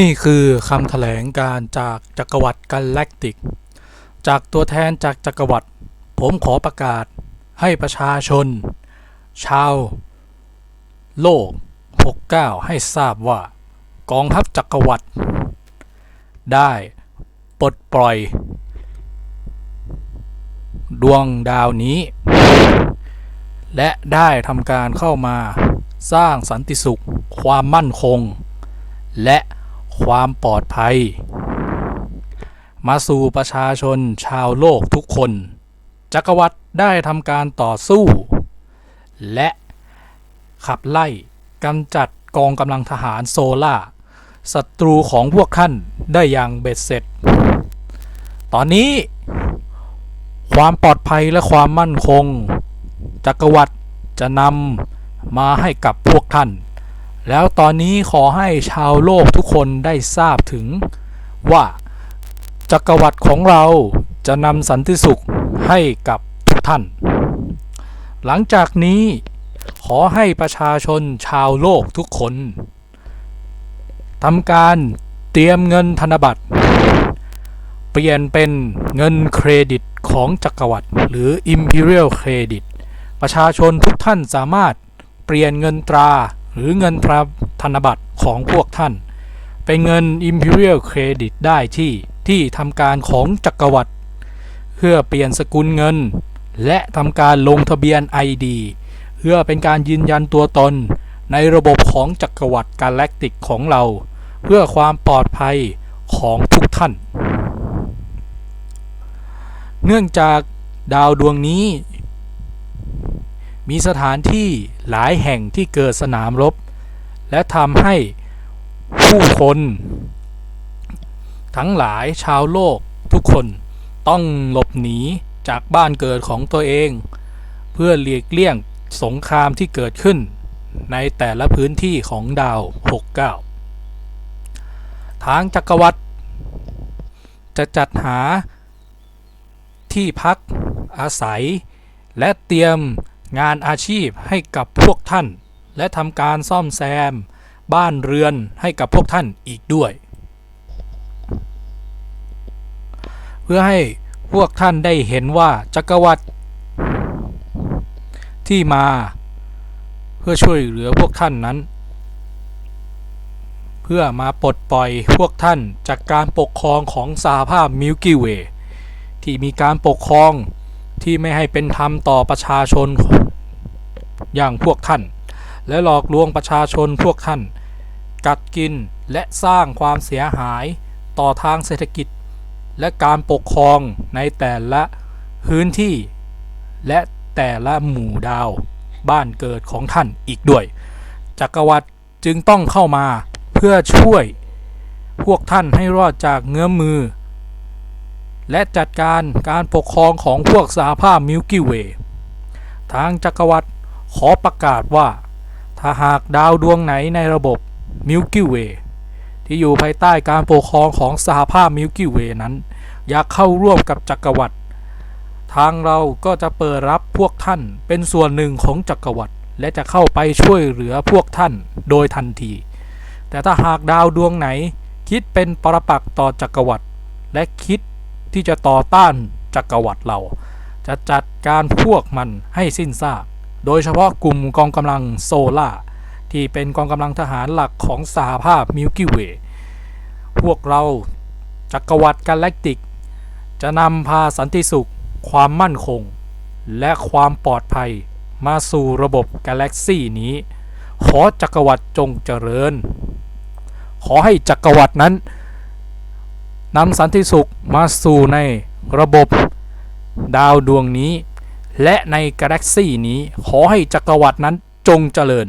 นี่คือคำแถลงการจากจักรวรรดิกาแล็กติก จากตัวแทนจากจักรวรรดิผมขอประกาศให้ประชาชน ชาว โลก 69 ให้ทราบว่ากองทัพจักรวรรดิได้ปลดปล่อย ดวงดาวนี้ และได้ทำการเข้ามาสร้างสันติสุข ความมั่นคง และ ความปลอดภัย มาสู่ประชาชนชาวโลกทุกคน จักรวรรดิได้ทำการต่อสู้ และขับไล่กำจัดกองกำลังทหารโซล่าศัตรูของพวกท่านได้อย่างเบ็ดเสร็จ ตอนนี้ ความปลอดภัยและความมั่นคง จักรวรรดิจะนำมาให้กับพวกท่าน แล้วตอนนี้ขอให้ชาวโลกทุกคนได้ทราบถึงว่าจักรวรรดิของเราจะนำสันติสุขให้กับทุกท่าน หลังจากนี้ขอให้ประชาชนชาวโลกทุกคนทำการเตรียมเงินธนบัตร เปลี่ยนเป็นเงินเครดิตของจักรวรรดิหรือ Imperial Credit ประชาชนทุกท่านสามารถเปลี่ยนเงินตรา หรือเงินตราธนบัตรของพวกท่าน เป็นเงิน Imperial Credit ได้ที่ที่ทำการของจักรวรรดิเพื่อเปลี่ยนสกุลเงิน และทำการลงทะเบียน ID เพื่อเป็นการยืนยันตัวตน ในระบบของจักรวรรดิกาแล็กติกของเรา เพื่อความปลอดภัยของทุกท่าน เนื่องจากดาวดวงนี้ มีสถานที่หลายแห่งที่เกิดสนามรบ และทำให้ผู้คน ทั้งหลายชาวโลกทุกคนต้องหลบหนีจากบ้านเกิดของตัวเอง เพื่อหลีกเลี่ยงสงครามที่เกิดขึ้น ในแต่ละพื้นที่ของดาว 69 ทางจักรวรรดิจะจัดหาที่พักอาศัยและเตรียม งานอาชีพให้กับพวกท่าน และทำการซ่อมแซม บ้านเรือนให้กับพวกท่านอีกด้วย เพื่อให้พวกท่านได้เห็นว่าจักรวรรดิที่มาเพื่อช่วยเหลือพวกท่านนั้น เพื่อมาปลดปล่อยพวกท่านจากการปกครองของสหภาพมิลกี้เวที่มีการปกครองที่ไม่ให้เป็นธรรมต่อประชาชน อย่างพวกท่าน และหลอกลวงประชาชนพวกท่าน กัดกินและสร้างความเสียหายต่อทางเศรษฐกิจ และการปกครองในแต่ละพื้นที่ และแต่ละหมู่ดาวบ้านเกิดของท่านอีกด้วย จักรวรรดิจึงต้องเข้ามาเพื่อช่วย พวกท่านให้รอดจากเงื้อมมือ และจัดการการปกครองของพวกสหภาพมิลกี้เวย์ทางจักรวรรดิ ขอประกาศว่า ถ้าหากดาวดวงไหนในระบบมิลกี้เวย์ที่อยู่ภายใต้การปกครองของสหภาพมิลกี้เวย์นั้น อยากเข้าร่วมกับจักรวรรดิทางเราก็จะเปิดรับพวกท่านเป็นส่วนหนึ่งของจักรวรรดิและจะเข้าไปช่วยเหลือพวกท่านโดยทันที แต่ถ้าหากดาวดวงไหน คิดเป็นปรปักษ์ต่อจักรวรรดิและคิดที่จะต่อต้านจักรวรรดิเรา จะจัดการพวกมันให้สิ้นซาก โดยเฉพาะกลุ่มกองกำลังโซล่าที่เป็นกองกำลังทหารหลักของสหภาพมิลกี้เวย์พวกเราจักรวรรดิกาแล็กติก จะนำพาสันติสุข ความมั่นคง และความปลอดภัยมาสู่ระบบกาแล็กซี่นี้ ขอจักรวรรดิจงเจริญ ขอให้จักรวรรดินั้นนำสันติสุขมาสู่ในระบบดาวดวงนี้ และในกาแล็กซี่นี้ขอให้จักรวรรดินั้นจงเจริญ